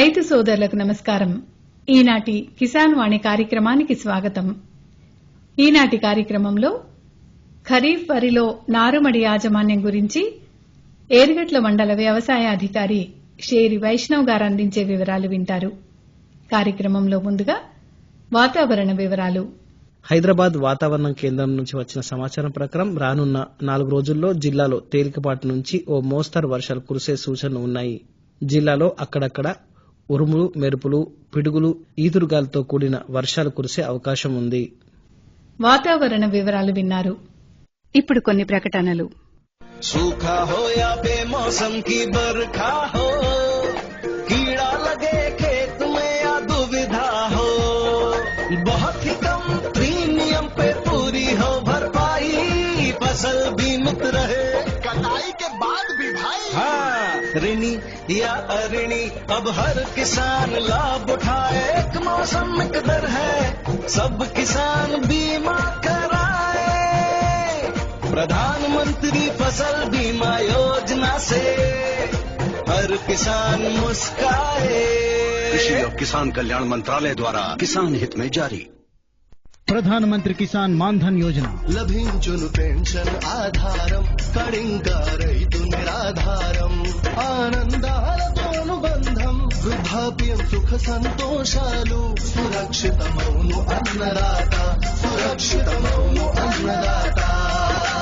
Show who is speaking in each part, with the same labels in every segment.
Speaker 1: రైతు సోదరులకు నమస్కారం. ఈనాటి కిసాన్ వాణి కార్యక్రమానికి స్వాగతం. ఈనాటి కార్యక్రమంలో ఖరీఫ్ వరిలో నారుమడి యాజమాన్యం గురించి ఏరుగట్ల మండల వ్యవసాయ అధికారి షేరి వైష్ణవ్ గారు అందించే వివరాలు వింటారు. కార్యక్రమంలో ముందుగా వాతావరణ వివరాలు.
Speaker 2: హైదరాబాద్ వాతావరణం కేంద్రం నుంచి వచ్చిన సమాచారం ప్రకారం రానున్న నాలుగు రోజుల్లో జిల్లాలో తేలికపాటి నుంచి ఓ మోస్తరు వర్షాలు కురిసే సూచనలు ఉన్నాయి. జిల్లాలో అక్కడక్కడ ఉరుములు మెరుపులు పిడుగులు ఈదురుగాలతో కూడిన వర్షాలు కురిసే అవకాశం ఉంది
Speaker 1: వాతావరణ వివరాలు విన్నారు ఇప్పుడు కొన్ని ప్రకటనలు
Speaker 3: सूखा हो या बेमौसम की बरखा हो कीड़ा लगे खेत में या दुविधा हो बहुत ही कम प्रीमियम पे पूरी हो भरपाई फसल बीमित रहे
Speaker 4: कटाई के बाद भी भाई
Speaker 3: हाँ ऋणी या अऋणी अब हर किसान लाभ उठाए। एक मौसम कदर है, सब किसान बीमा कराए। प्रधानमंत्री फ़सल बीमा योजना से हर किसान मुस्काए।
Speaker 4: कृषि और किसान कल्याण मंत्रालय द्वारा किसान हित में जारी।
Speaker 5: ప్రధానమంత్రి కిసాన్ మాన్ధన్ యోజన.
Speaker 3: లభించును పెన్షన్ ఆధారం కడింకా రైతు నిరాధారం ఆనందాలతోను బంధం వృద్ధాప్యం సుఖ సంతోషాలు సురక్షితమౌను అన్నదాత సురక్షితమౌను అన్నదాత.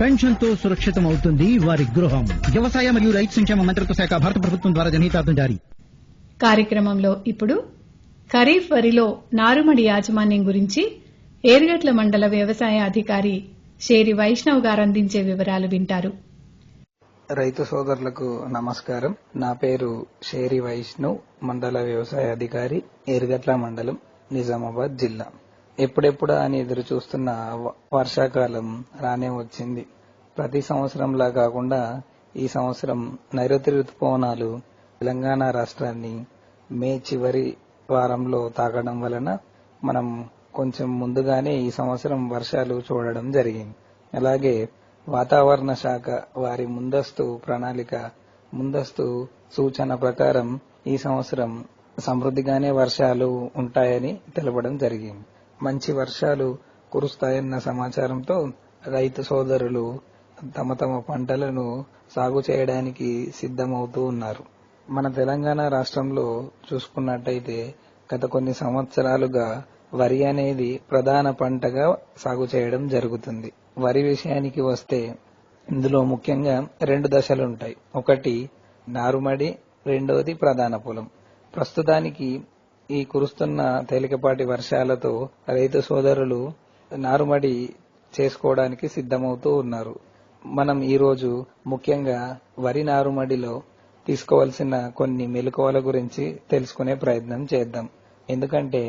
Speaker 5: పెన్షన్తో సురక్షితం అవుతుంది వారి గృహం. వ్యవసాయ మరియు రైతు సంక్షేమ మంత్రిత్వ శాఖ భారత ప్రభుత్వం ద్వారా జనహితార్థం జారీ.
Speaker 1: కార్యక్రమంలో ఇప్పుడు ఖరీఫ్ వరిలో నారుమడి యాజమాన్యం గురించి ఏరుగట్ల మండల వ్యవసాయ అధికారి షేరి వైష్ణవ్ గారు అందించే వివరాలు వింటారు.
Speaker 6: రైతు సోదరులకు నమస్కారం. నా పేరు షేరి వైష్ణవ్ మండల వ్యవసాయ అధికారి ఎరుగట్ల మండలం నిజామాబాద్ జిల్లా. ఎప్పుడెప్పుడా అని ఎదురు చూస్తున్న వ- వర్షాకాలం రానే వచ్చింది. ప్రతి సంవత్సరంలా కాకుండా ఈ సంవత్సరం నైరుతి ఋతుపవనాలు తెలంగాణ రాష్ట్రాన్ని మే చివరి వారంలో తాకడం వలన మనం కొంచెం ముందుగానే ఈ సంవత్సరం వర్షాలు చూడడం జరిగింది. అలాగే వాతావరణ శాఖ వారి ముందస్తు ప్రణాళిక ముందస్తు సూచన ప్రకారం ఈ సంవత్సరం సమృద్ధిగానే వర్షాలు ఉంటాయని తెలపడం జరిగింది. మంచి వర్షాలు కురుస్తాయన్న సమాచారంతో రైతు సోదరులు తమ తమ పంటలను సాగు చేయడానికి సిద్ధమవుతూ ఉన్నారు. మన తెలంగాణ రాష్ట్రంలో చూసుకున్నట్టయితే గత కొన్ని సంవత్సరాలుగా వరి అనేది ప్రధాన పంటగా సాగు చేయడం జరుగుతుంది. వరి విషయానికి వస్తే ఇందులో ముఖ్యంగా రెండు దశలు ఉంటాయి. ఒకటి నారుమడి రెండవది ప్రధాన పొలం. ప్రస్తుతానికి ఈ కురుస్తున్న తేలికపాటి వర్షాలతో రైతు సోదరులు నారుమడి చేసుకోవడానికి సిద్ధమవుతూ ఉన్నారు. మనం ఈరోజు ముఖ్యంగా వరి నారుమడిలో తీసుకోవాల్సిన కొన్ని మెలకువల గురించి తెలుసుకునే ప్రయత్నం చేద్దాం. ఎందుకంటే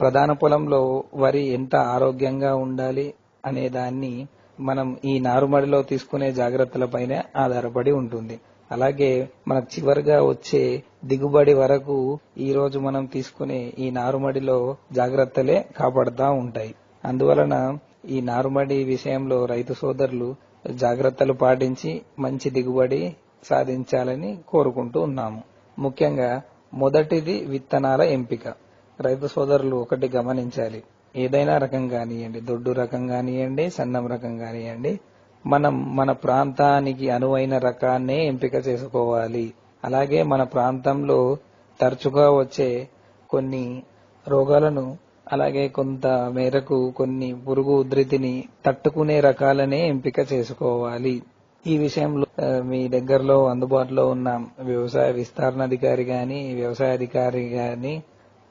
Speaker 6: ప్రధాన పొలంలో వరి ఎంత ఆరోగ్యంగా ఉండాలి అనే దాన్ని మనం ఈ నారుమడిలో తీసుకునే జాగ్రత్తలపైనే ఆధారపడి ఉంటుంది. అలాగే మనకు చివరిగా వచ్చే దిగుబడి వరకు ఈ రోజు మనం తీసుకునే ఈ నారుమడిలో జాగ్రత్తలే కాపాడుతూ ఉంటాయి. అందువలన ఈ నారుమడి విషయంలో రైతు సోదరులు జాగ్రత్తలు పాటించి మంచి దిగుబడి సాధించాలని కోరుకుంటూ ఉన్నాము. ముఖ్యంగా మొదటిది విత్తనాల ఎంపిక. రైతు సోదరులు ఒకటి గమనించాలి. ఏదైనా రకం కానివ్వండి దొడ్డు రకం కానివ్వండి సన్నం రకం కానివ్వండి మనం మన ప్రాంతానికి అనువైన రకాన్నే ఎంపిక చేసుకోవాలి. అలాగే మన ప్రాంతంలో తరచుగా వచ్చే కొన్ని రోగాలను అలాగే కొంత మేరకు కొన్ని పురుగు ఉధృతిని తట్టుకునే రకాలనే ఎంపిక చేసుకోవాలి. ఈ విషయంలో మీ దగ్గరలో అందుబాటులో ఉన్న వ్యవసాయ విస్తరణ అధికారి గాని వ్యవసాయ అధికారి గాని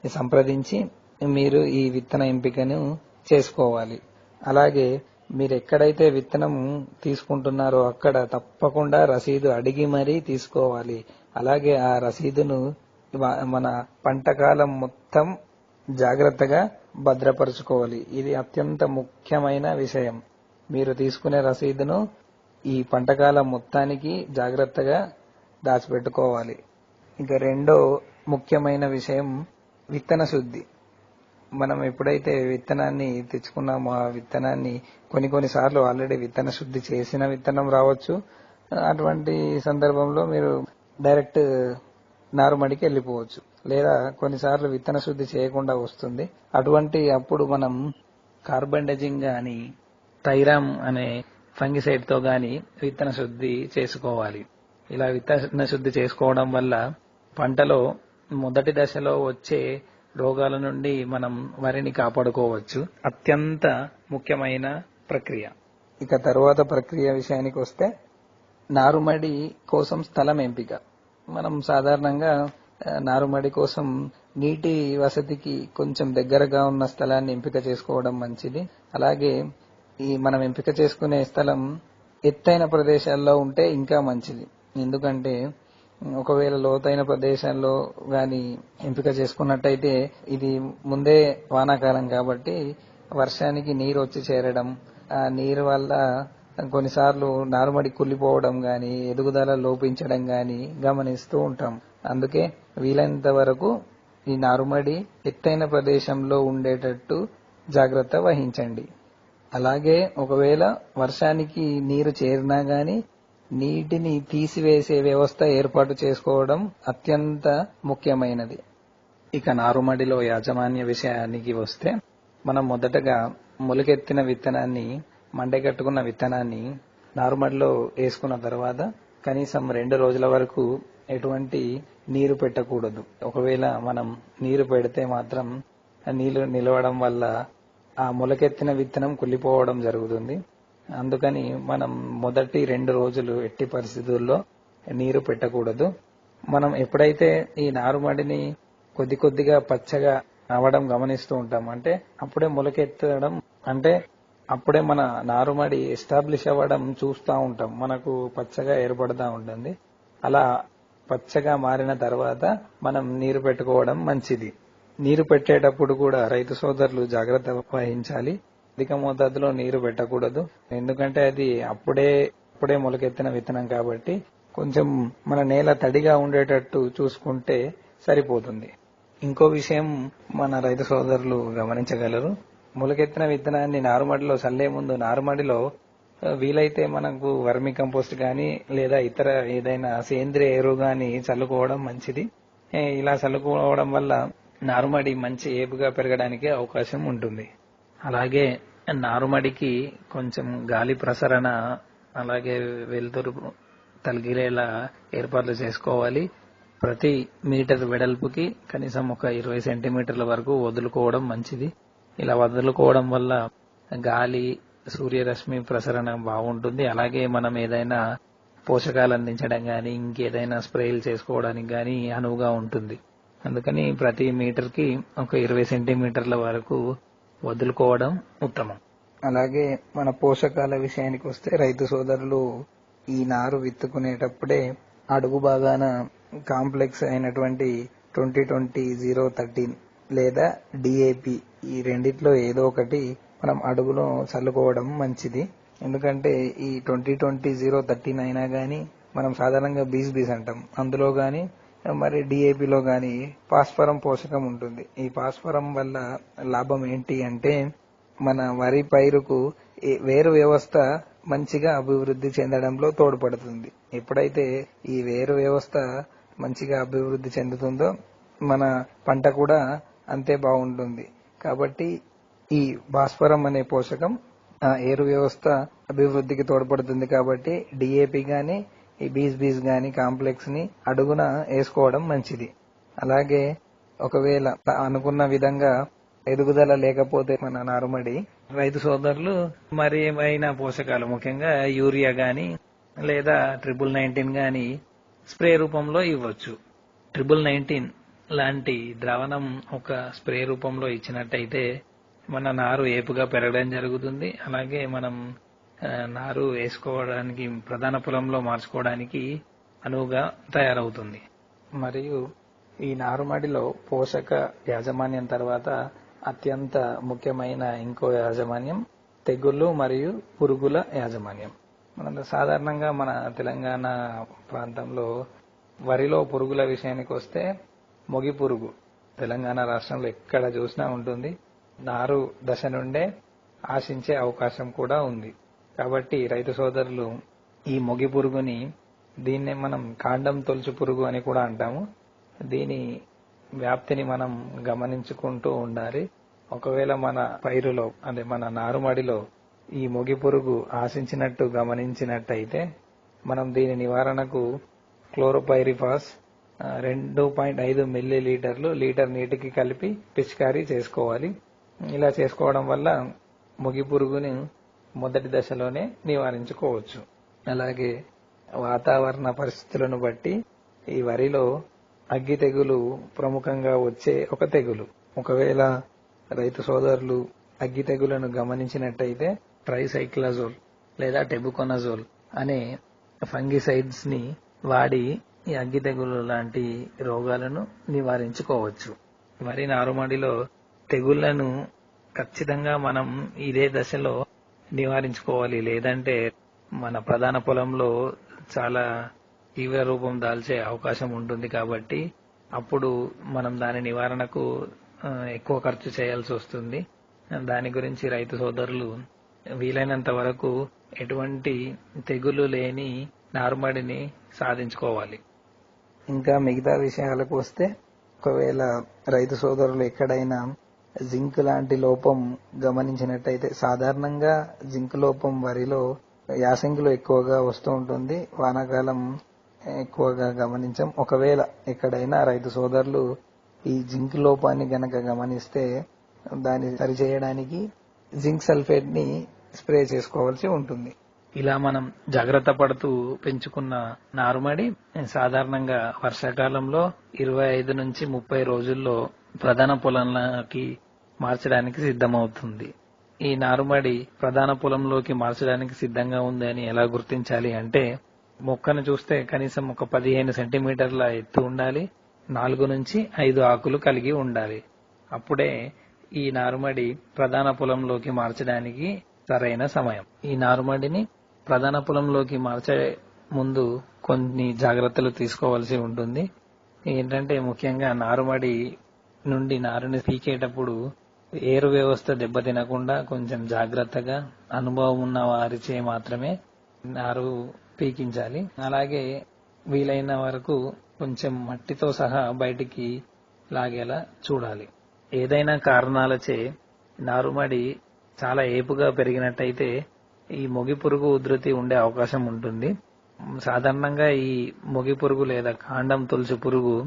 Speaker 6: సంప్రదించి మీరు ఈ విత్తన ఎంపికను చేసుకోవాలి. అలాగే మీరు ఎక్కడైతే విత్తనం తీసుకుంటున్నారో అక్కడ తప్పకుండా రసీదు అడిగి మరీ తీసుకోవాలి. అలాగే ఆ రసీదును మన పంటకాలం మొత్తం జాగ్రత్తగా భద్రపరచుకోవాలి. ఇది అత్యంత ముఖ్యమైన విషయం. మీరు తీసుకునే రసీదును ఈ పంటకాలం మొత్తానికి జాగ్రత్తగా దాచిపెట్టుకోవాలి. ఇంకా రెండో ముఖ్యమైన విషయం విత్తన శుద్ధి. మనం ఎప్పుడైతే విత్తనాన్ని తెచ్చుకున్నామో ఆ విత్తనాన్ని కొన్ని కొన్ని సార్లు ఆల్రెడీ విత్తన శుద్ధి చేసిన విత్తనం రావచ్చు. అటువంటి సందర్భంలో మీరు డైరెక్ట్ నారుమడికి వెళ్ళిపోవచ్చు. లేదా కొన్నిసార్లు విత్తన శుద్ధి చేయకుండా వస్తుంది. అటువంటి అప్పుడు మనం కార్బండజింగ్ గాని థైరామ్ అనే ఫంగిసైడ్తో గాని విత్తన శుద్ధి చేసుకోవాలి. ఇలా విత్తన శుద్ధి చేసుకోవడం వల్ల పంటలో మొదటి దశలో వచ్చే రోగాల నుండి మనం వరిని కాపాడుకోవచ్చు. అత్యంత ముఖ్యమైన ప్రక్రియ. ఇక తరువాత ప్రక్రియ విషయానికి వస్తే నారుమడి కోసం స్థలం ఎంపిక. మనం సాధారణంగా నారుమడి కోసం నీటి వసతికి కొంచెం దగ్గరగా ఉన్న స్థలాన్ని ఎంపిక చేసుకోవడం మంచిది. అలాగే ఈ మనం ఎంపిక చేసుకునే స్థలం ఎత్తైన ప్రదేశాల్లో ఉంటే ఇంకా మంచిది. ఎందుకంటే ఒకవేళ లోతైన ప్రదేశాల్లో గాని ఎంపిక చేసుకున్నట్టయితే ఇది ముందే వానాకాలం కాబట్టి వర్షానికి నీరు వచ్చి చేరడం ఆ నీరు వల్ల కొన్నిసార్లు నారుమడి కుళ్ళిపోవడం గాని ఎదుగుదల లోపించడం గాని గమనిస్తూ ఉంటాం. అందుకే వీలైనంత వరకు ఈ నారుమడి ఎత్తైన ప్రదేశంలో ఉండేటట్టు జాగ్రత్త వహించండి. అలాగే ఒకవేళ వర్షానికి నీరు చేరినా గాని నీటిని తీసివేసే వ్యవస్థ ఏర్పాటు చేసుకోవడం అత్యంత ముఖ్యమైనది. ఇక నారుమడిలో యాజమాన్య విషయానికి వస్తే మనం మొదటగా మొలకెత్తిన విత్తనాన్ని మండగట్టుకున్న విత్తనాన్ని నారుమడిలో వేసుకున్న తర్వాత కనీసం రెండు రోజుల వరకు ఎటువంటి నీరు పెట్టకూడదు. ఒకవేళ మనం నీరు పెడితే మాత్రం నీళ్ళు నిలవడం వల్ల ఆ మొలకెత్తిన విత్తనం కుళ్ళిపోవడం జరుగుతుంది. అందుకని మనం మొదటి రెండు రోజులు ఎట్టి పరిస్థితుల్లో నీరు పెట్టకూడదు. మనం ఎప్పుడైతే ఈ నారుమడిని కొద్ది కొద్దిగా పచ్చగా అవడం గమనిస్తూ ఉంటాం అంటే అప్పుడే మొలకెత్తడం అంటే అప్పుడే మన నారుమడి ఎస్టాబ్లిష్ అవ్వడం చూస్తూ ఉంటాం మనకు పచ్చగా ఏర్పడుతూ ఉంటుంది. అలా పచ్చగా మారిన తర్వాత మనం నీరు పెట్టుకోవడం మంచిది. నీరు పెట్టేటప్పుడు కూడా రైతు సోదరులు జాగ్రత్త వహించాలి. అధిక మోతాదులో నీరు పెట్టకూడదు. ఎందుకంటే అది అప్పుడే అప్పుడే మొలకెత్తిన విత్తనం కాబట్టి కొంచెం మన నేల తడిగా ఉండేటట్టు చూసుకుంటే సరిపోతుంది. ఇంకో విషయం మన రైతు సోదరులు గమనించగలరు. మొలకెత్తిన విత్తనాన్ని నారుమడిలో చల్లే ముందు నారుమడిలో వీలైతే మనకు వర్మి కంపోస్ట్ గాని లేదా ఇతర ఏదైనా సేంద్రియ ఎరువు గాని చల్లుకోవడం మంచిది. ఇలా చల్లుకోవడం వల్ల నారుమడి మంచి ఏపుగా పెరగడానికి అవకాశం ఉంటుంది. అలాగే నారుమడికి కొంచెం గాలి ప్రసరణ అలాగే వెలుతురు తలిగిలేలా ఏర్పాట్లు చేసుకోవాలి. ప్రతి మీటర్ వెడల్పుకి కనీసం ఒక ఇరవై సెంటీమీటర్ల వరకు వదులుకోవడం మంచిది. ఇలా వదులుకోవడం వల్ల గాలి సూర్యరశ్మి ప్రసరణ బాగుంటుంది. అలాగే మనం ఏదైనా పోషకాలు అందించడం కానీ ఇంకేదైనా స్ప్రేలు చేసుకోవడానికి కానీ అనువుగా ఉంటుంది. అందుకని ప్రతి మీటర్కి ఒక ఇరవై సెంటీమీటర్ల వరకు వదులుకోవడం ఉత్తమం. అలాగే మన పోషకాల విషయానికి వస్తే రైతు సోదరులు ఈ నారు విత్తుకునేటప్పుడే అడుగు బాగాన కాంప్లెక్స్ అయినటువంటి ట్వంటీ ట్వంటీ జీరో థర్టీన్ లేదా డిఏపి ఈ రెండిట్లో ఏదో ఒకటి మనం అడుగులో చల్లుకోవడం మంచిది. ఎందుకంటే ఈ ట్వంటీ ట్వంటీ జీరో థర్టీన్ అయినా గానీ మనం సాధారణంగా బీస్ బీస్ అంటాం. అందులో కానీ మరి డిఏపిలో గాని పాస్పరం పోషకం ఉంటుంది. ఈ పాస్పరం వల్ల లాభం ఏంటి అంటే మన వరి పైరుకు వేరు వ్యవస్థ మంచిగా అభివృద్ధి చెందడంలో తోడ్పడుతుంది. ఎప్పుడైతే ఈ వేరు వ్యవస్థ మంచిగా అభివృద్ధి చెందుతుందో మన పంట కూడా అంతే బాగుంటుంది. కాబట్టి ఈ భాస్వరం అనే పోషకం ఏరు వ్యవస్థ అభివృద్ధికి తోడ్పడుతుంది కాబట్టి డిఏపి గాని ఈ బీస్ బీస్ గాని కాంప్లెక్స్ని అడుగున వేసుకోవడం మంచిది. అలాగే ఒకవేళ అనుకున్న విధంగా ఎదుగుదల లేకపోతే మన నారుమడి రైతు సోదరులు మరి ఏమైనా పోషకాలు ముఖ్యంగా యూరియా గాని లేదా ట్రిపుల్ నైన్టీన్ గాని స్ప్రే రూపంలో ఇవ్వచ్చు. ట్రిపుల్ నైన్టీన్ లాంటి ద్రావణం ఒక స్ప్రే రూపంలో ఇచ్చినట్టయితే మన నారు ఏపుగా పెరగడం జరుగుతుంది. అలాగే మనం నారు వేసుకోవడానికి ప్రధాన పొలంలో మార్చుకోవడానికి అనువుగా తయారవుతుంది. మరియు ఈ నారుమడిలో పోషక యాజమాన్యం తర్వాత అత్యంత ముఖ్యమైన ఇంకో యాజమాన్యం తెగుళ్ళు మరియు పురుగుల యాజమాన్యం. మనం సాధారణంగా మన తెలంగాణ ప్రాంతంలో వరిలో పురుగుల విషయానికి వస్తే మొగి పురుగు తెలంగాణ రాష్ట్రంలో ఎక్కడ చూసినా ఉంటుంది. నారు దశ నుండే ఆశించే అవకాశం కూడా ఉంది. కాబట్టి రైతు సోదరులు ఈ మొగి పురుగుని దీన్నే మనం కాండం తొలుచు పురుగు అని కూడా అంటాము. దీని వ్యాప్తిని మనం గమనించుకుంటూ ఉండాలి. ఒకవేళ మన పైరులో అదే మన నారుమడిలో ఈ మొగి పురుగు ఆశించినట్టు గమనించినట్టయితే మనం దీని నివారణకు క్లోరోపైరిఫాస్ రెండు పాయింట్ ఐదు మిల్లీ లీటర్లు లీటర్ నీటికి కలిపి పిచికారీ చేసుకోవాలి. ఇలా చేసుకోవడం వల్ల మొగి పురుగుని మొదటి దశలోనే నివారించుకోవచ్చు. అలాగే వాతావరణ పరిస్థితులను బట్టి ఈ వరిలో అగ్గి తెగులు ప్రముఖంగా వచ్చే ఒక తెగులు. ఒకవేళ రైతు సోదరులు అగ్గి తెగులను గమనించినట్టయితే ట్రైసైక్లజోల్ లేదా టెబుకొనజోల్ అనే ఫంగిసైడ్స్ని వాడి ఈ అగ్గి తెగులు లాంటి రోగాలను నివారించుకోవచ్చు. వరి నారుమడిలో తెగుళ్ళను ఖచ్చితంగా మనం ఇదే దశలో నివారించుకోవాలి. లేదంటే మన ప్రధాన పొలంలో చాలా తీవ్ర రూపం దాల్చే అవకాశం ఉంటుంది కాబట్టి అప్పుడు మనం దాని నివారణకు ఎక్కువ ఖర్చు చేయాల్సి వస్తుంది. దాని గురించి రైతు సోదరులు వీలైనంత వరకు ఎటువంటి తెగులు లేని నారుమడిని సాధించుకోవాలి. ఇంకా మిగతా విషయాలకు వస్తే ఒకవేళ రైతు సోదరులు ఎక్కడైనా జింక్ లాంటి లోపం గమనించినట్టయితే సాధారణంగా జింక్ లోపం వరిలో యాసంగిలో ఎక్కువగా వస్తూ ఉంటుంది. వానాకాలం ఎక్కువగా గమనించాం. ఒకవేళ ఎక్కడైనా రైతు సోదరులు ఈ జింక్ లోపాన్ని గనక గమనిస్తే దాన్ని సరిచేయడానికి జింక్ సల్ఫేట్ని స్ప్రే చేసుకోవాల్సి ఉంటుంది. ఇలా మనం జాగ్రత్త పడుతూ పెంచుకున్న నారుమడి సాధారణంగా వర్షాకాలంలో ఇరవై ఐదు నుంచి ముప్పై రోజుల్లో ప్రధాన పొలంలోకి మార్చడానికి సిద్ధమవుతుంది. ఈ నారుమడి ప్రధాన పొలంలోకి మార్చడానికి సిద్ధంగా ఉంది అని ఎలా గుర్తించాలి అంటే మొక్కను చూస్తే కనీసం ఒక పదిహేను సెంటీమీటర్ల ఎత్తు ఉండాలి నాలుగు నుంచి ఐదు ఆకులు కలిగి ఉండాలి. అప్పుడే ఈ నారుమడి ప్రధాన పొలంలోకి మార్చడానికి సరైన సమయం. ఈ నారుమడిని ప్రధాన పొలంలోకి మార్చే ముందు కొన్ని జాగ్రత్తలు తీసుకోవాల్సి ఉంటుంది. ఏంటంటే ముఖ్యంగా నారుమడి నుండి నారుని పీకేటప్పుడు ఏరు వ్యవస్థ దెబ్బతినకుండా కొంచెం జాగ్రత్తగా అనుభవం ఉన్న వారిచే మాత్రమే నారు పీకించాలి. అలాగే వీలైన వరకు కొంచెం మట్టితో సహా బయటికి లాగేలా చూడాలి. ఏదైనా కారణాలచే నారుమడి చాలా ఏపుగా పెరిగినట్టయితే ఈ మొగి పురుగు ఉధృతి ఉండే అవకాశం ఉంటుంది. సాధారణంగా ఈ మొగి పురుగు లేదా కాండం తులసి పురుగు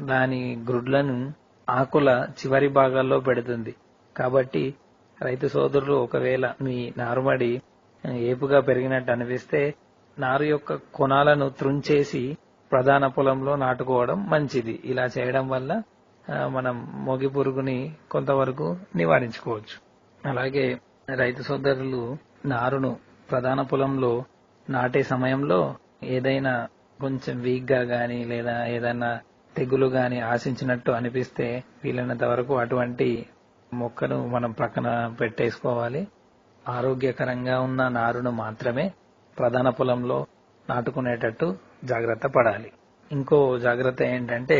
Speaker 6: దాని గ్రుడ్లను ఆకుల చివరి భాగాల్లో పెడుతుంది. కాబట్టి రైతు సోదరులు ఒకవేళ మీ నారుమడి ఏపుగా పెరిగినట్టు అనిపిస్తే నారు యొక్క కొనాలను త్రుంచేసి ప్రధాన పొలంలో నాటుకోవడం మంచిది. ఇలా చేయడం వల్ల మనం మొగి పురుగుని కొంతవరకు నివారించుకోవచ్చు. అలాగే రైతు సోదరులు నారును ప్రధాన పొలంలో నాటే సమయంలో ఏదైనా కొంచెం వీక్గా కానీ గాని లేదా ఏదైనా తెగులు గాని ఆశించినట్టు అనిపిస్తే వీలైనంత వరకు అటువంటి మొక్కను మనం ప్రక్కన పెట్టేసుకోవాలి. ఆరోగ్యకరంగా ఉన్న నారును మాత్రమే ప్రధాన పొలంలో నాటుకునేటట్టు జాగ్రత్త పడాలి. ఇంకో జాగ్రత్త ఏంటంటే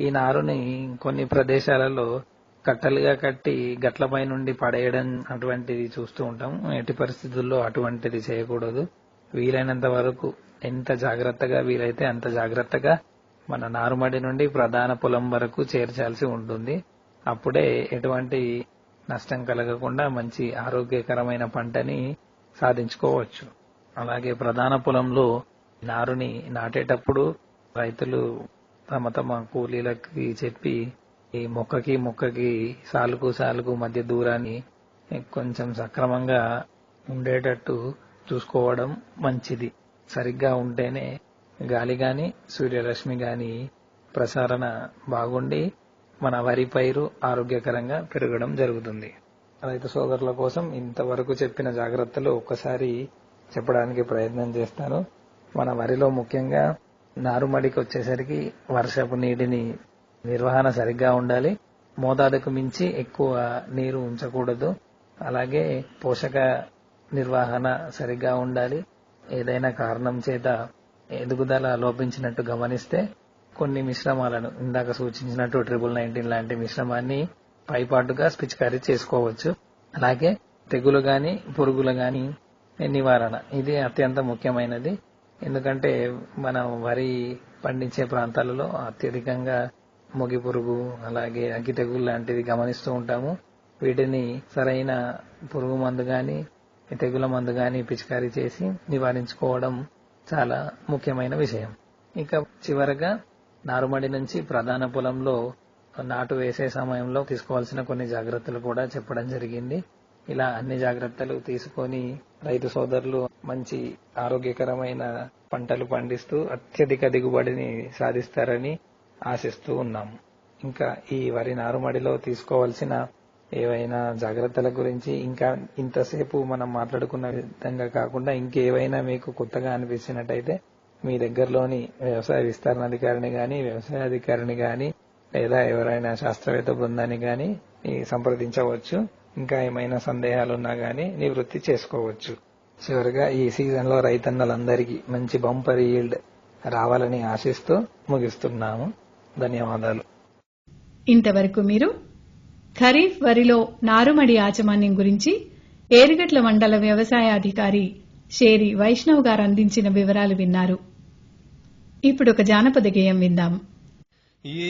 Speaker 6: ఈ నారుని కొన్ని ప్రదేశాలలో కట్టలుగా కట్టి గట్లపై నుండి పడేయడం అటువంటిది చూస్తూ ఉంటాం. ఎట్టి పరిస్థితుల్లో అటువంటిది చేయకూడదు. వీలైనంత వరకు ఎంత జాగ్రత్తగా వీలైతే అంత జాగ్రత్తగా మన నారుమడి నుండి ప్రధాన పొలం వరకు చేర్చాల్సి ఉంటుంది. అప్పుడే ఎటువంటి నష్టం కలగకుండా మంచి ఆరోగ్యకరమైన పంటని సాధించుకోవచ్చు. అలాగే ప్రధాన పొలంలో నారుని నాటేటప్పుడు రైతులు తమ తమ కూలీలకి చెప్పి ఈ మొక్కకి మొక్కకి సాలుకు సాలుకు మధ్య దూరాన్ని కొంచెం సక్రమంగా ఉండేటట్టు చూసుకోవడం మంచిది. సరిగ్గా ఉంటేనే గాలి గాని సూర్యరశ్మి గాని ప్రసారణ బాగుండి మన వరి పైరు ఆరోగ్యకరంగా పెరగడం జరుగుతుంది. రైతు సోదరుల కోసం ఇంతవరకు చెప్పిన జాగ్రత్తలు ఒక్కసారి చెప్పడానికి ప్రయత్నం చేస్తాను. మన వరిలో ముఖ్యంగా నారుమడికి వచ్చేసరికి వర్షపు నీటిని నిర్వహణ సరిగ్గా ఉండాలి. మోతాదుకు మించి ఎక్కువ నీరు ఉంచకూడదు. అలాగే పోషక నిర్వహణ సరిగ్గా ఉండాలి. ఏదైనా కారణం చేత ఎదుగుదల లోపించినట్టు గమనిస్తే కొన్ని మిశ్రమాలను ఇందాక సూచించినట్టు ట్రిపుల్ నైన్టీన్ లాంటి మిశ్రమాన్ని పైపాటుగా పిచికారీ చేసుకోవచ్చు. అలాగే తెగులు గాని పురుగులు గాని నివారణ. ఇది అత్యంత ముఖ్యమైనది. ఎందుకంటే మనం వరి పండించే ప్రాంతాలలో అత్యధికంగా మొగి పురుగు అలాగే అగ్గి తెగులు లాంటివి గమనిస్తూ ఉంటాము. వీటిని సరైన పురుగు మందు గాని తెగుల మందు గాని పిచికారీ చేసి నివారించుకోవడం చాలా ముఖ్యమైన విషయం. ఇక చివరగా నారుమడి నుంచి ప్రధాన పొలంలో నాటు వేసే సమయంలో తీసుకోవాల్సిన కొన్ని జాగ్రత్తలు కూడా చెప్పడం జరిగింది. ఇలా అన్ని జాగ్రత్తలు తీసుకొని రైతు సోదరులు మంచి ఆరోగ్యకరమైన పంటలు పండిస్తూ అత్యధిక దిగుబడిని సాధిస్తారని ఆశిస్తూ ఉన్నాం. ఇంకా ఈ వరి నారుమడిలో తీసుకోవాల్సిన ఏవైనా జాగ్రత్తల గురించి ఇంకా ఇంతసేపు మనం మాట్లాడుకున్న విధంగా కాకుండా ఇంకేవైనా మీకు కొత్తగా అనిపించినట్టయితే మీ దగ్గరలోని వ్యవసాయ విస్తరణ అధికారిని గాని వ్యవసాయ అధికారిని గాని లేదా ఎవరైనా శాస్త్రవేత్త బృందాన్ని గాని సంప్రదించవచ్చు. ఇంకా ఏమైనా సందేహాలున్నా గాని నివృత్తి చేసుకోవచ్చు. చివరిగా ఈ సీజన్లో రైతన్నలందరికీ మంచి బంపర్ ఈల్డ్ రావాలని ఆశిస్తూ ముగిస్తున్నాము. ధన్యవాదాలు.
Speaker 1: ఇంతవరకు మీరు ఖరీఫ్ వరిలో నారుమడి యాజమాన్యం గురించి ఏరుగట్ల మండల వ్యవసాయ అధికారి షేరి వైష్ణవ్ గారు అందించిన వివరాలు విన్నారు. ఇప్పుడు ఒక జానపద గేయం విందాం.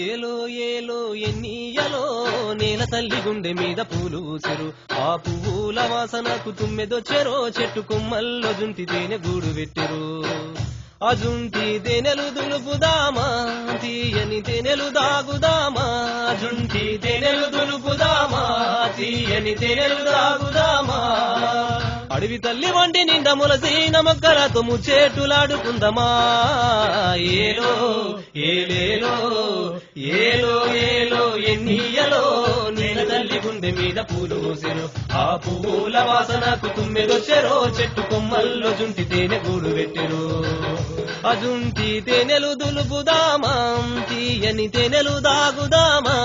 Speaker 7: ఏలో ఏలో ఎన్నియలో నేల తల్లి గుండె మీద పూలు ఊసిరు ఆ పువ్వుల వాసనకు తుమ్మెదొచ్చెరో చెట్టు కొమ్మల్లో జుంటి తేనె గూడు పెట్టిరు అజుంటి తెనెలు దులుపుదామా? తీయని తెనెలు దాగుదామా? అజుంటి తెనెలు దులుపుదామా? తీయని తేనెలు దాగుదామా? అడవి తల్లి వంటి నిండా ములసీన మొక్కలతో ముచ్చేటులాడుకుందమా? ఏలో ఏలేలో ఏలో ఏలో ఎన్నియలో తల్లి గుండె మీద పూలు ఆ పువ్వుల వాసనకు తుమ్మెదొచ్చెరో చెట్టు కొమ్మల్లో జుంటి తేనె గూడు పెట్టెను ఆ జుంటి తేనెలు దులుపుదామా తీయని తేనెలు దాగుదామా.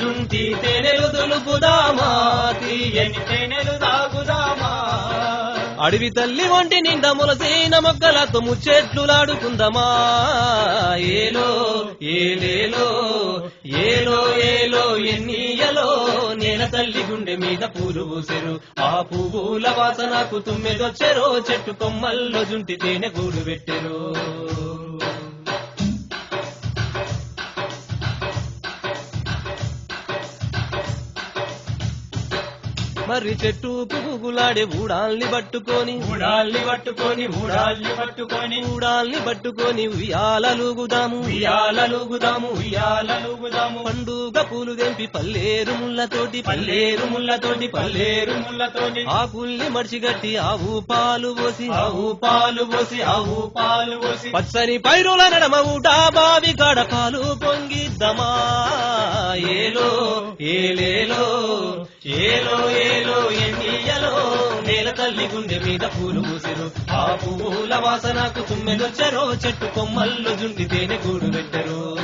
Speaker 7: జుంటి తేనెలు దులుపుదామా తీయని తేనెలు దాగుదామా. అడవి తల్లి వంటి నిండా ములసీన మొక్కలతో ముచ్చెట్లులాడుకుందమా. ఏలో ఏలేలో ఏలో ఏలో ఎన్ని పూసెరు. ఆ పువ్వుల వాసనకు తుమ్మెదొచ్చెరో. చెట్టు కొమ్మల్లో జుంటి తేనె గూడు పెట్టెరు. మరి చెట్టు పువ్వులాడే ఊడాల్ని పట్టుకొని ఊడాల్ని పట్టుకొని ఊడాల్ని పట్టుకొని. ఊడాల్ని పట్టుకొని ఉయ్యాలలుగుదాము ఉయ్యాలలుగుదాము ఉయ్యాలలుగుదాము పండుగ పూలు తెంపి పల్లేరు ముళ్ళతోటి పల్లేరు ముళ్ళతోటి పల్లేరు ముళ్ళతోటి. ఆకుల్ని మడిచిగట్టి ఆవు పాలు పోసి ఆవు పాలు పోసి ఆవు పాలు పోసి. పచ్చని పైరుల నడమ ఊటా బావి కాడ పాలు పొంగిద్దమా? ఏలో ఏలేలో ఏలో ఏలో. తల్లి గుండె మీద పూలు పూసెరు ఆ పువ్వుల వాసనకు తుమ్మెదొచ్చరో. చెట్టు కొమ్మల్లో జుంటి తేనె గూడు పెట్టరు.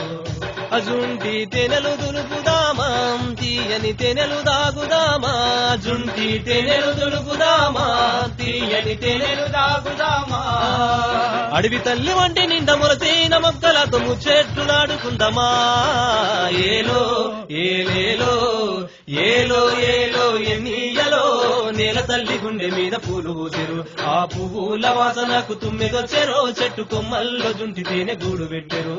Speaker 7: అజుంటి తేనెలు దులుపుదామా తీయని తేనెలు దాగుదామా. జుంటి తేనెలు దులుపుదామా తీయని తేనెలు దాగుదామా. అడవి తల్లి వంటి నిండా ములసీన మొక్కలతో నాడుకుందమా ఏలో ఏలేలో ఏలో ఏలో ఎన్నియలో నేల తల్లి గుండె మీద పూలు పూసిరు ఆ పువ్వుల వాసనకు తుమ్మెదొచ్చెరో చెట్టు కొమ్మల్లో జుంటి తేనె గూడు పెట్టెరు.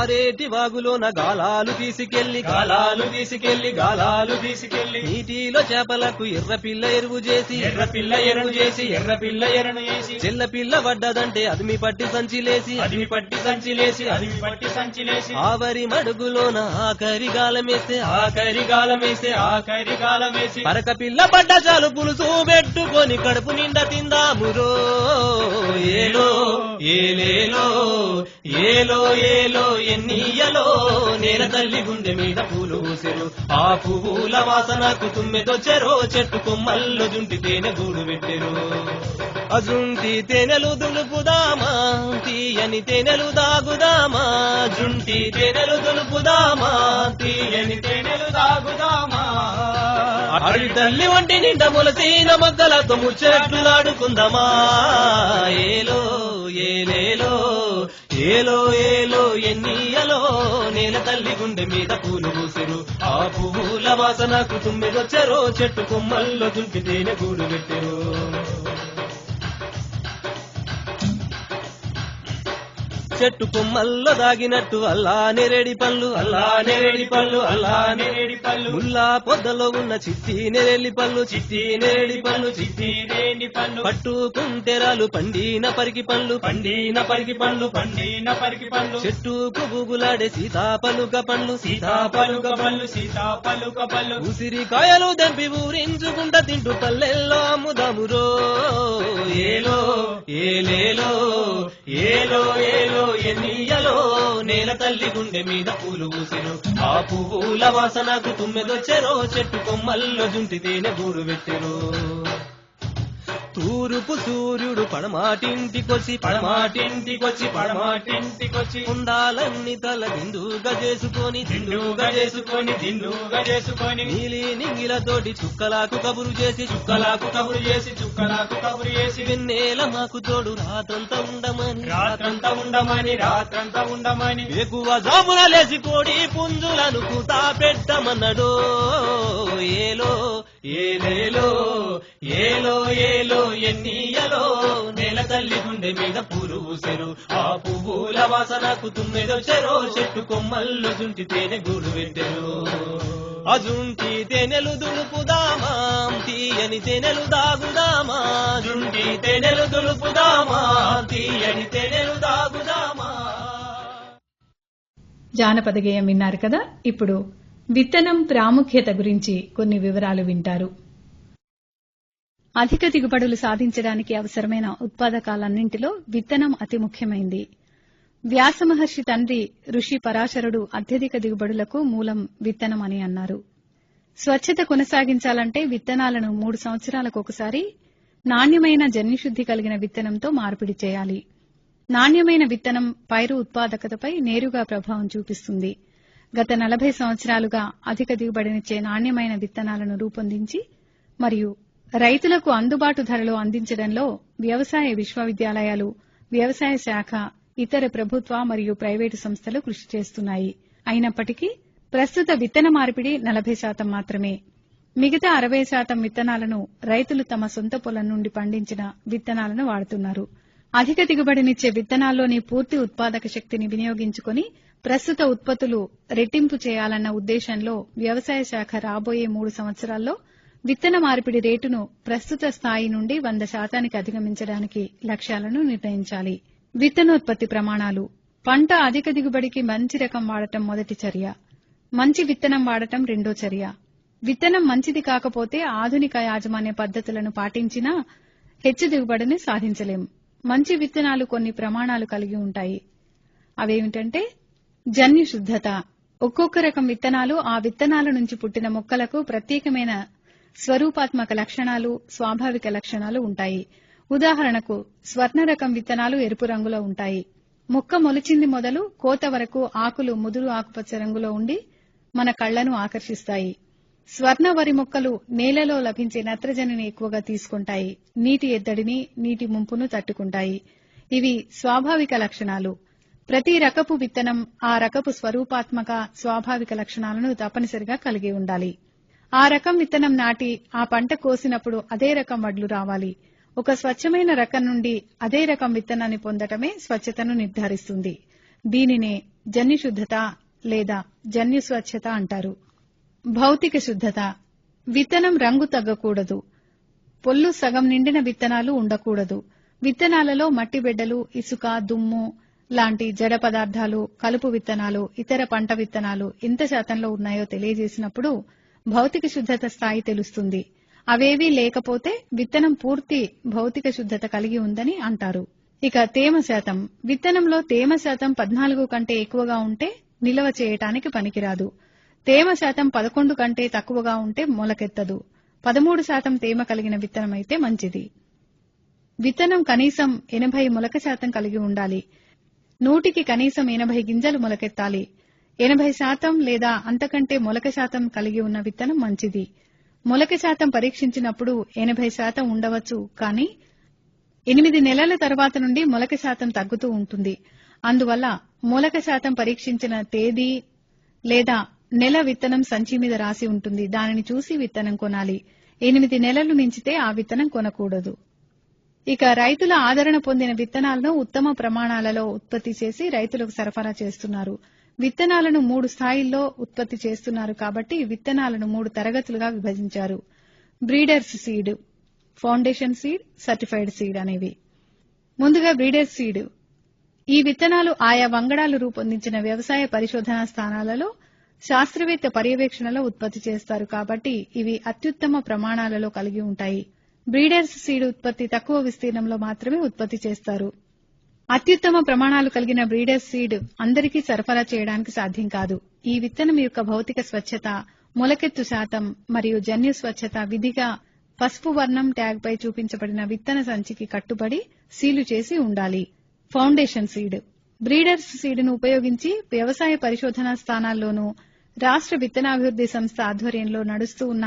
Speaker 7: పారేటి వాగులోన గాలాలు తీసుకెళ్ళి
Speaker 8: గాలాలు తీసుకెళ్ళి గాలాలు తీసుకెళ్ళి
Speaker 7: నీటిలో చేపలకు ఎర్ర పిల్ల ఎరువు చేసి
Speaker 8: ఎర్ర పిల్ల ఎరను చేసి ఎర్ర పిల్ల ఎరను చేసి.
Speaker 7: చెల్ల పిల్ల పడ్డదంటే అదిమి పట్టి సంచిలేసి
Speaker 8: అదిమి పట్టి సంచిలేసి అదిమి పట్టి సంచిలేసి
Speaker 7: ఆవరి మడుగులోన ఆఖరి గాలమేస్తే
Speaker 8: ఆఖరి గాలం వేసి ఆఖరి గాలం వేసి.
Speaker 7: పరక పిల్ల పడ్డ చాలు పులుసు పెట్టుకొని కడుపు నిండా తిందామురో ఏలో
Speaker 8: ఏలేలో ఏలో ఏలో. ఎన్నియలో నేల తల్లి గుండె మీద పూలు పూసెరు ఆ పువ్వుల వాసనకు తుమ్మెదొచ్చెరో చెట్టు కొమ్మల్లో జుంటి తేనె గూడు పెట్టెరు
Speaker 7: అజుంటి తేనెలు దులుపుదామా తీయని తేనెలు దాగుదామా
Speaker 8: జుంటి తేనెలు దులుపుదామా తీయని తేనెలు దాగుదామా.
Speaker 7: అడవి తల్లి వంటి నిండా మొలసీన మగ్గలతో ముచ్చట్లాడుకుందామా ఏలో ఏలేలో ఏలో ఏలో ఎన్నియలో నేల తల్లి గుండె మీద పూలు పూసిరు. ఆ పువ్వుల వాసనకు తుమ్మిదొచ్చెరో చెట్టు కొమ్మల్లో దుంపి తేనె గూడు పెట్టెరు. చెట్టు కొమ్మల్లో దాగినట్టు అల్లా నెరేడి పళ్ళు
Speaker 8: అల్లా నెరేడి పళ్ళు అల్లా నెరేడి పళ్ళు.
Speaker 7: ముల్లా పొద్దలో ఉన్న చిట్టి నెరేలి పళ్ళు
Speaker 8: చిట్టి నేరేడి పళ్ళు చిట్టి నేరేడి పళ్ళు.
Speaker 7: పట్టుకుంటెరాలు పండిన పరికి పళ్ళు
Speaker 8: పండిన పరికి పళ్ళు పండిన పరికి పళ్ళు.
Speaker 7: చెట్టు పువ్వులాడే సీతాపలుక పండ్లు
Speaker 8: సీతాపలుక పళ్ళు సీతాపలుక పళ్ళు.
Speaker 7: ఉసిరికాయలు దెంపి ఊరించుకుంట తింటూ పల్లెల్లో అమ్ముదామురో.
Speaker 8: ఏలో ఏలేలో ఏలో ఏలో. ఎన్నియలో? నేల తల్లి గుండె మీద పూలు పూసిరు ఆ పువ్వుల వాసనకు తుమ్మెదొచ్చెరో చెట్టు కొమ్మల్లో జుంటి తేనె బూరు పెట్టెరు
Speaker 7: తూరుపు సూర్యుడు పడమాటింటికొచ్చి
Speaker 8: పడమాటింటికొచ్చి పడమాటింటికొచ్చి.
Speaker 7: ఉండాలన్ని తల దిండుగా చేసుకొని
Speaker 8: దిండుగా చేసుకొని దిండుగా చేసుకొని.
Speaker 7: నీలి నింగిలతోటి చుక్కలాకు కబురు చేసి
Speaker 8: చుక్కలాకు కబురు చేసి చుక్కలాకు కబురు చేసి.
Speaker 7: వెన్నెల మాకు తోడు రాత్రంతా ఉండమని.
Speaker 8: రాత్రంతా ఉండమని రాత్రంతా ఉండమని.
Speaker 7: ఎక్కువ జామున లేచి కోడి పుంజులను కూతా పెట్టమన్నడో ఏలో
Speaker 8: ఏలేలో ఏలో ఏలో ఎన్నియలో నేల తల్లి గుండె మీద పూలు ఆ పువ్వుల వాసనకు తుమ్మెదొచ్చెరో చెట్టు కొమ్మల్లో జుంటి తేనె గూడు పెట్టెరు
Speaker 7: అజుంటి తేనెలు దులుపుదామా తీయని తేనెలు దాగుదామా.
Speaker 8: జుంటి తేనెలు దులుపుదామా తీయని తేనెలు దాగుదామా.
Speaker 1: జానపద గేయం విన్నారు కదా? ఇప్పుడు విత్తనం ప్రాముఖ్యత గురించి కొన్ని వివరాలు వింటారు. అధిక దిగుబడులు సాధించడానికి అవసరమైన ఉత్పాదకాలన్నింటిలో విత్తనం అతి ముఖ్యమైంది. వ్యాసమహర్షి తండ్రి ఋషి పరాశరుడు అత్యధిక దిగుబడులకు మూలం విత్తనం అని అన్నారు. స్వచ్ఛత కొనసాగించాలంటే విత్తనాలను మూడు సంవత్సరాలకు ఒకసారి నాణ్యమైన జన్యుశుద్ధి కలిగిన విత్తనంతో మార్పిడి చేయాలి. నాణ్యమైన విత్తనం పైరు ఉత్పాదకతపై నేరుగా ప్రభావం చూపిస్తుంది. గత నలభై సంవత్సరాలుగా అధిక దిగుబడినిచ్చే నాణ్యమైన విత్తనాలను రూపొందించి మరియు రైతులకు అందుబాటు ధరలో అందించడంలో వ్యవసాయ విశ్వవిద్యాలయాలు వ్యవసాయ శాఖ ఇతర ప్రభుత్వ మరియు ప్రైవేటు సంస్థలు కృషి చేస్తున్నాయి. అయినప్పటికీ ప్రస్తుత విత్తన మార్పిడి నలభై శాతం మాత్రమే. మిగతా అరవై శాతం విత్తనాలను రైతులు తమ సొంత పొలం నుండి పండించిన విత్తనాలను వాడుతున్నారు. అధిక దిగుబడినిచ్చే విత్తనాల్లోని పూర్తి ఉత్పాదక శక్తిని వినియోగించుకుని ప్రస్తుత ఉత్పత్తులు రెట్టింపు చేయాలన్న ఉద్దేశంలో వ్యవసాయ శాఖ రాబోయే మూడు సంవత్సరాల్లో విత్తన మార్పిడి రేటును ప్రస్తుత స్థాయి నుండి వంద శాతానికి అధిగమించడానికి లక్ష్యాలను నిర్ణయించాలి. విత్తనోత్పత్తి ప్రమాణాలు. పంట అధిక దిగుబడికి మంచి రకం వాడటం మొదటి చర్య. మంచి విత్తనం వాడటం రెండో చర్య. విత్తనం మంచిది కాకపోతే ఆధునిక యాజమాన్య పద్ధతులను పాటించినా హెచ్చు దిగుబడిని సాధించలేం. మంచి విత్తనాలు కొన్ని ప్రమాణాలు కలిగి ఉంటాయి. అవేమిటంటే జన్యు శుద్ధత. ఒక్కొక్క రకం విత్తనాలు ఆ విత్తనాల నుంచి పుట్టిన మొక్కలకు ప్రత్యేకమైన స్వరూపాత్మక లక్షణాలు స్వాభావిక లక్షణాలు ఉంటాయి. ఉదాహరణకు స్వర్ణ రకం విత్తనాలు ఎరుపు రంగులో ఉంటాయి. మొక్క మొలిచింది మొదలు కోత వరకు ఆకులు ముదురు ఆకుపచ్చ రంగులో ఉండి మన కళ్ళను ఆకర్షిస్తాయి. స్వర్ణ వరి మొక్కలు నేలలో లభించే నత్రజనిని ఎక్కువగా తీసుకుంటాయి. నీటి ఎద్దడిని నీటి ముంపును తట్టుకుంటాయి. ఇవి స్వాభావిక లక్షణాలు. ప్రతి రకపు విత్తనం ఆ రకపు స్వరూపాత్మక స్వాభావిక లక్షణాలను తప్పనిసరిగా కలిగి ఉండాలి. ఆ రకం విత్తనం నాటి ఆ పంట కోసినప్పుడు అదే రకం వడ్లు రావాలి. ఒక స్వచ్ఛమైన రకం నుండి అదే రకం విత్తనాన్ని పొందటమే స్వచ్ఛతను నిర్ధారిస్తుంది. దీనినే జన్యు శుద్ధత లేదా జన్యు స్వచ్ఛత అంటారు. భౌతిక శుద్ధత. విత్తనం రంగు తగ్గకూడదు. పొల్లు సగం నిండిన విత్తనాలు ఉండకూడదు. విత్తనాలలో మట్టి బిడ్డలు ఇసుక దుమ్ము లాంటి జడ పదార్థాలు కలుపు విత్తనాలు ఇతర పంట విత్తనాలు ఎంత శాతంలో ఉన్నాయో తెలియజేసినప్పుడు భౌతిక శుద్ధత స్థాయి తెలుస్తుంది. అవేవీ లేకపోతే విత్తనం పూర్తి భౌతిక శుద్ధత కలిగి ఉందని అంటారు. ఇక తేమ శాతం. విత్తనంలో తేమ శాతం పద్నాలుగు కంటే ఎక్కువగా ఉంటే నిల్వ చేయటానికి పనికిరాదు. తేమ శాతం పదకొండు కంటే తక్కువగా ఉంటే మొలకెత్తదు. పదమూడు శాతం తేమ కలిగిన విత్తనమైతే మంచిది. విత్తనం కనీసం ఎనభై మొలక శాతం కలిగి ఉండాలి. నూటికి కనీసం ఎనభై గింజలు మొలకెత్తాలి. ఎనభై శాతం లేదా అంతకంటే మొలక శాతం కలిగి ఉన్న విత్తనం మంచిది. మొలక శాతం పరీక్షించినప్పుడు ఎనభై శాతం ఉండవచ్చు కానీ ఎనిమిది నెలల తర్వాత నుండి మొలక శాతం తగ్గుతూ ఉంటుంది. అందువల్ల మొలక శాతం పరీక్షించిన తేదీ లేదా నెల విత్తనం సంచి మీద రాసి ఉంటుంది. దానిని చూసి విత్తనం కొనాలి. ఎనిమిది నెలలు మించితే ఆ విత్తనం కొనకూడదు. ఇక రైతుల ఆదరణ పొందిన విత్తనాలను ఉత్తమ ప్రమాణాలలో ఉత్పత్తి చేసి రైతులకు సరఫరా చేస్తున్నారు. విత్తనాలను మూడు స్థాయిల్లో ఉత్పత్తి చేస్తున్నారు కాబట్టి విత్తనాలను మూడు తరగతులుగా విభజించారు. Breeders seed foundation seed certified seed అనేవి. ముందుగా బ్రీడర్స్ సీడ్. ఈ విత్తనాలు ఆయా వంగడాలు రూపొందించిన వ్యవసాయ పరిశోధనా స్థానాలలో శాస్త్రవేత్త పర్యవేక్షణలో ఉత్పత్తి చేస్తారు కాబట్టి ఇవి అత్యుత్తమ ప్రమాణాలలో కలిగి ఉంటాయి. బ్రీడర్స్ సీడ్ ఉత్పత్తి తక్కువ విస్తీర్ణంలో మాత్రమే ఉత్పత్తి చేస్తారు. అత్యుత్తమ ప్రమాణాలు కలిగిన బ్రీడర్స్ సీడ్ అందరికీ సరఫరా చేయడానికి సాధ్యం కాదు. ఈ విత్తనం యొక్క భౌతిక స్వచ్ఛత మొలకెత్తు శాతం మరియు జన్యు స్వచ్ఛత విధిగా పసుపు వర్ణం ట్యాగ్ పై చూపించబడిన విత్తన సంచికి కట్టుబడి సీలు చేసి ఉండాలి. Foundation seed. బ్రీడర్స్ సీడ్ను ఉపయోగించి వ్యవసాయ పరిశోధనా స్థానాల్లోనూ రాష్ట్ర విత్తనాభివృద్ది సంస్థ ఆధ్వర్యంలో నడుస్తూ ఉన్న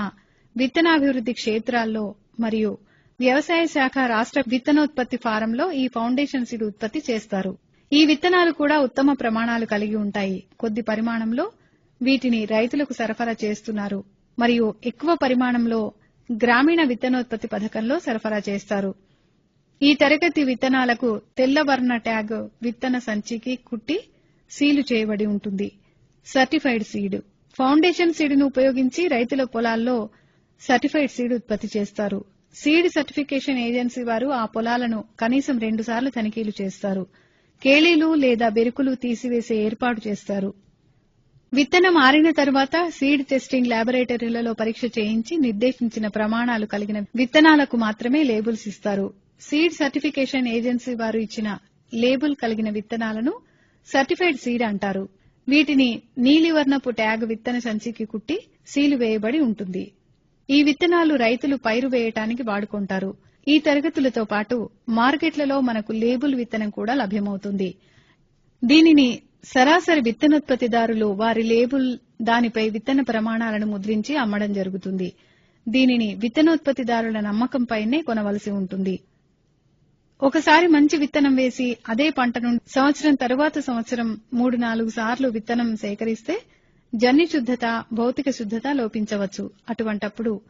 Speaker 1: విత్తనాభివృద్ది క్షేత్రాల్లో మరియు వ్యవసాయ శాఖ రాష్ట్ర విత్తనోత్పత్తి ఫారంలో ఈ ఫౌండేషన్ సీడ్ ఉత్పత్తి చేస్తారు. ఈ విత్తనాలు కూడా ఉత్తమ ప్రమాణాలు కలిగి ఉంటాయి. కొద్ది పరిమాణంలో వీటిని రైతులకు సరఫరా చేస్తున్నారు. మరియు ఎక్కువ పరిమాణంలో గ్రామీణ విత్తనోత్పత్తి పథకంలో సరఫరా చేస్తారు. ఈ తరగతి విత్తనాలకు తెల్ల వర్ణ ట్యాగ్ విత్తన సంచికి కుట్టి సీలు చేయబడి ఉంటుంది. Certified seed. ఫౌండేషన్ సీడ్ను ఉపయోగించి రైతుల పొలాల్లో సర్టిఫైడ్ సీడ్ ఉత్పత్తి చేస్తారు. సీడ్ సర్టిఫికేషన్ ఏజెన్సీ వారు ఆ పొలాలను కనీసం రెండుసార్లు తనిఖీలు చేస్తారు. కేళీలు లేదా బెరుకులు తీసివేసే ఏర్పాటు చేస్తారు. విత్తనం ఆరిన తరువాత సీడ్ టెస్టింగ్ ల్యాబొరేటరీలలో పరీక్ష చేయించి నిర్దేశించిన ప్రమాణాలు కలిగిన విత్తనాలకు మాత్రమే లేబుల్స్ ఇస్తారు. సీడ్ సర్టిఫికేషన్ ఏజెన్సీ వారు ఇచ్చిన లేబుల్ కలిగిన విత్తనాలను సర్టిఫైడ్ సీడ్ అంటారు. వీటిని నీలివర్ణపు ట్యాగ్ విత్తన సంచికి కుట్టి సీలు వేయబడి ఉంటుంది. ఈ విత్తనాలు రైతులు పైరు వేయటానికి వాడుకుంటారు. ఈ తరగతులతో పాటు మార్కెట్లలో మనకు లేబుల్ విత్తనం కూడా లభ్యమవుతుంది. దీనిని సరాసరి విత్తనోత్పత్తిదారులు వారి లేబుల్ దానిపై విత్తన ప్రమాణాలను ముద్రించి అమ్మడం జరుగుతుంది. దీనిని విత్తనోత్పత్తిదారుల నమ్మకంపైనే కొనవలసి ఉంటుంది. ఒకసారి మంచి విత్తనం వేసి అదే పంటను సంవత్సరం తరువాత సంవత్సరం మూడు నాలుగు సార్లు విత్తనం సేకరిస్తే జన్యు శుద్ధత భౌతిక శుద్ధత లోపించవచ్చు. అటువంటప్పుడు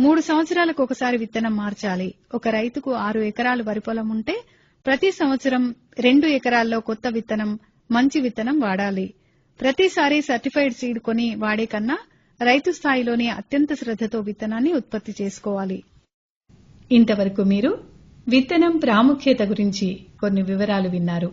Speaker 1: మూడు సంవత్సరాలకు ఒకసారి విత్తనం మార్చాలి. ఒక రైతుకు ఆరు ఎకరాలు వరి పొలం ఉంటే ప్రతి సంవత్సరం రెండు ఎకరాల్లో కొత్త విత్తనం మంచి విత్తనం వాడాలి. ప్రతిసారి సర్టిఫైడ్ సీడ్ కొని వాడే కన్నా రైతు స్థాయిలోనే అత్యంత శ్రద్ధతో విత్తనాన్ని ఉత్పత్తి చేసుకోవాలి.
Speaker 9: ఇంతవరకు మీరు విత్తనం ప్రాముఖ్యత గురించి కొన్ని వివరాలు విన్నారు.